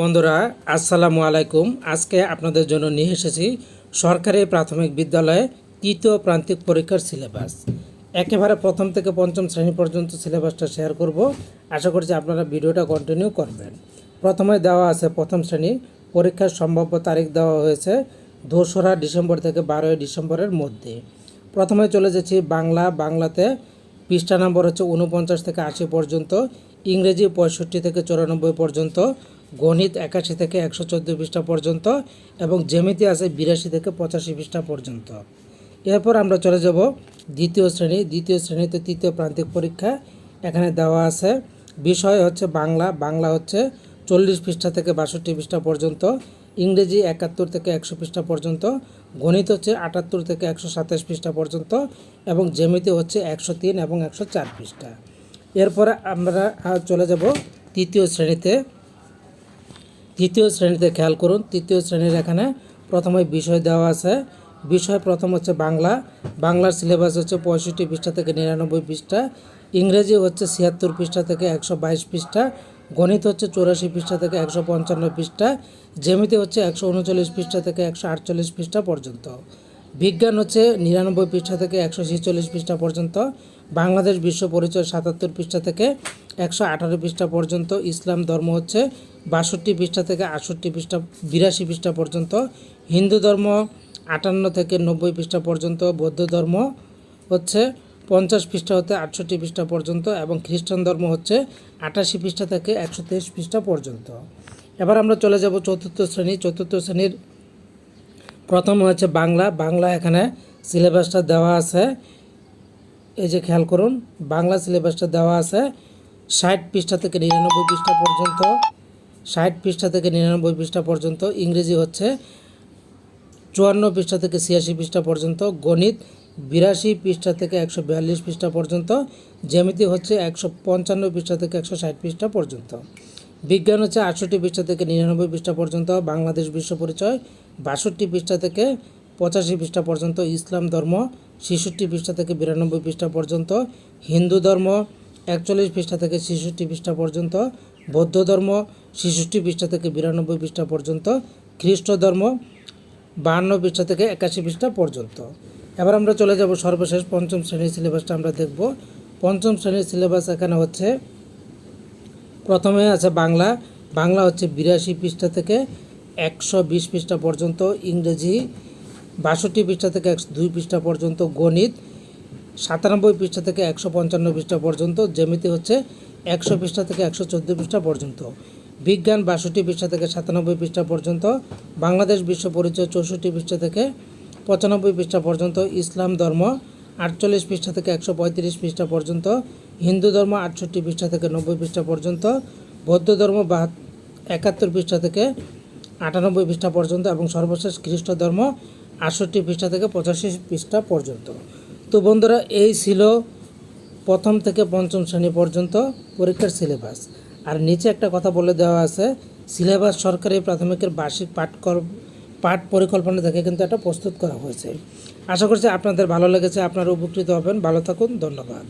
বন্ধুরা, আসসালামু আলাইকুম। আজকে আপনাদের জন্য নিয়ে এসেছি সরকারি প্রাথমিক বিদ্যালয়ে তৃতীয় প্রান্তিক পরীক্ষার সিলেবাস। একেবারে প্রথম থেকে পঞ্চম শ্রেণি পর্যন্ত সিলেবাসটা শেয়ার করব। আশা করছি আপনারা ভিডিওটা কন্টিনিউ করবেন। প্রথমে দেওয়া আছে প্রথম শ্রেণি, পরীক্ষার সম্ভাব্য তারিখ দেওয়া হয়েছে দোসরা ডিসেম্বর থেকে বারোই ডিসেম্বরের মধ্যে। প্রথমে চলে যাচ্ছি বাংলা, বাংলাতে পৃষ্ঠা নম্বর হচ্ছে উনপঞ্চাশ থেকে আশি পর্যন্ত, ইংরেজি পঁয়ষট্টি থেকে চুরানব্বই পর্যন্ত গণিত একাশি থেকে একশো চোদ্দ পৃষ্ঠা পর্যন্ত এবং জ্যামিতি আছে বিরাশি থেকে পঁচাশি পৃষ্ঠা পর্যন্ত। এরপর আমরা চলে যাব দ্বিতীয় শ্রেণি। দ্বিতীয় শ্রেণীতে তৃতীয় প্রান্তিক পরীক্ষা। এখানে দেওয়া আছে বিষয় হচ্ছে বাংলা। বাংলা হচ্ছে চল্লিশ পৃষ্ঠা থেকে বাষট্টি পৃষ্ঠা পর্যন্ত। ইংরেজি একাত্তর থেকে একশো পৃষ্ঠা পর্যন্ত। গণিত হচ্ছে আটাত্তর থেকে একশো সাতাশ পৃষ্ঠা পর্যন্ত এবং জ্যামিতি হচ্ছে একশো তিন এবং একশো চার পৃষ্ঠা। এরপরে আমরা চলে যাব তৃতীয় শ্রেণীতে। তৃতীয় শ্রেণীতে খেয়াল করুন, তৃতীয় শ্রেণির এখানে প্রথমে বিষয় দেওয়া আছে। বিষয় প্রথম হচ্ছে বাংলা, বাংলার সিলেবাস হচ্ছে পঁয়ষট্টি পৃষ্ঠা থেকে নিরানব্বই পৃষ্ঠা, ইংরেজি হচ্ছে ছিয়াত্তর পৃষ্ঠা থেকে একশো বাইশ পৃষ্ঠা, গণিত হচ্ছে চৌরাশি পৃষ্ঠা থেকে একশো পঞ্চান্ন পৃষ্ঠা জেমিতে হচ্ছে একশো উনচল্লিশ পৃষ্ঠা থেকে একশো আটচল্লিশ পৃষ্ঠা পর্যন্ত। বিজ্ঞান হচ্ছে নিরানব্বই পৃষ্ঠা থেকে একশো ছেচল্লিশ পৃষ্ঠা পর্যন্ত, বাংলাদেশ বিশ্ব পরিচয় সাতাত্তর পৃষ্ঠা থেকে একশো আঠারো পৃষ্ঠা পর্যন্ত, ইসলাম ধর্ম হচ্ছে বাষট্টি পৃষ্ঠা থেকে আটষট্টি পৃষ্ঠা, বিরাশি পৃষ্ঠা পর্যন্ত, হিন্দু ধর্ম আটান্ন থেকে নব্বই পৃষ্ঠা পর্যন্ত, বৌদ্ধ ধর্ম হচ্ছে পঞ্চাশ পৃষ্ঠা হতে আটষট্টি পৃষ্ঠা পর্যন্ত এবং খ্রিস্টান ধর্ম হচ্ছে আটাশি পৃষ্ঠা থেকে একশো তেইশ পৃষ্ঠা পর্যন্ত। এবার আমরা চলে যাব চতুর্থ শ্রেণি। চতুর্থ শ্রেণির প্রথম হচ্ছে বাংলা। বাংলা এখানে সিলেবাসটা দেওয়া আছে। এই যে খেয়াল করুন, বাংলা সিলেবাসটা দেওয়া আছে। ষাট পৃষ্ঠা থেকে নিরানব্বই পৃষ্ঠা পর্যন্ত, ষাট পৃষ্ঠা থেকে নিরানব্বই পৃষ্ঠা পর্যন্ত, ইংরেজি হচ্ছে চুয়ান্ন পৃষ্ঠা থেকে ছিয়াশি পৃষ্ঠা পর্যন্ত, গণিত বিরাশি পৃষ্ঠা থেকে একশো বিয়াল্লিশ পৃষ্ঠা পর্যন্ত, জ্যামিতি হচ্ছে একশো পঞ্চান্ন পৃষ্ঠা থেকে একশো ষাট পৃষ্ঠা পর্যন্ত। বিজ্ঞান হচ্ছে আটষট্টি পৃষ্ঠা থেকে নিরানব্বই পৃষ্ঠা পর্যন্ত, বাংলাদেশ বিশ্ব পরিচয় বাষট্টি পৃষ্ঠা থেকে পঁচাশি পৃষ্ঠা পর্যন্ত, ইসলাম ধর্ম ছেষট্টি পৃষ্ঠা থেকে বিরানব্বই পৃষ্ঠা পর্যন্ত, হিন্দু ধর্ম একচল্লিশ পৃষ্ঠা থেকে ছেষট্টি পৃষ্ঠা পর্যন্ত, বৌদ্ধ ধর্ম ছেষট্টি পৃষ্ঠা থেকে বিরানব্বই পৃষ্ঠা পর্যন্ত, খ্রিস্ট ধর্ম বাহান্ন পৃষ্ঠা থেকে একাশি পৃষ্ঠা পর্যন্ত। এবার আমরা চলে যাব সর্বশেষ পঞ্চম শ্রেণির সিলেবাসটা আমরা দেখব। পঞ্চম শ্রেণির সিলেবাস এখানে হচ্ছে প্রথমে আছে বাংলা। বাংলা হচ্ছে বিরাশি পৃষ্ঠা থেকে একশো বিশ পৃষ্ঠা পর্যন্ত ইংরেজি, বাষট্টি পৃষ্ঠা থেকে একশো দুই পৃষ্ঠা পর্যন্ত গণিত, সাতানব্বই পৃষ্ঠা থেকে একশো পঞ্চান্ন পৃষ্ঠা পর্যন্ত জ্যামিতি হচ্ছে একশো পৃষ্ঠা থেকে একশো চোদ্দ পৃষ্ঠা পর্যন্ত। বিজ্ঞান বাষট্টি পৃষ্ঠা থেকে সাতানব্বই পৃষ্ঠা পর্যন্ত, বাংলাদেশ বিশ্ব পরিচয় চৌষট্টি পৃষ্ঠা থেকে পঁচানব্বই পৃষ্ঠা পর্যন্ত, ইসলাম ধর্ম আটচল্লিশ পৃষ্ঠা থেকে একশো পঁয়ত্রিশ পৃষ্ঠা পর্যন্ত হিন্দু ধর্ম আটষট্টি পৃষ্ঠা থেকে নব্বই পৃষ্ঠা পর্যন্ত, বৌদ্ধ ধর্ম বা একাত্তর পৃষ্ঠা থেকে আটানব্বই পৃষ্ঠা পর্যন্ত এবং সর্বশেষ খ্রিস্ট ধর্ম আটষট্টি পৃষ্ঠা থেকে পঁচাশি পৃষ্ঠা পর্যন্ত। তো বন্ধুরা, এই ছিল প্রথম থেকে পঞ্চম শ্রেণি পর্যন্ত পরীক্ষার সিলেবাস। আর নিচে একটা কথা বলে দেওয়া আছে, সিলেবাস সরকারি প্রাথমিকের বার্ষিক পাঠ কর, পাঠ পরিকল্পনা দেখে কিন্তু এটা প্রস্তুত করা হয়েছে। আশা করছি আপনাদের ভালো লেগেছে, আপনারা উপকৃত হবেন। ভালো থাকুন, ধন্যবাদ।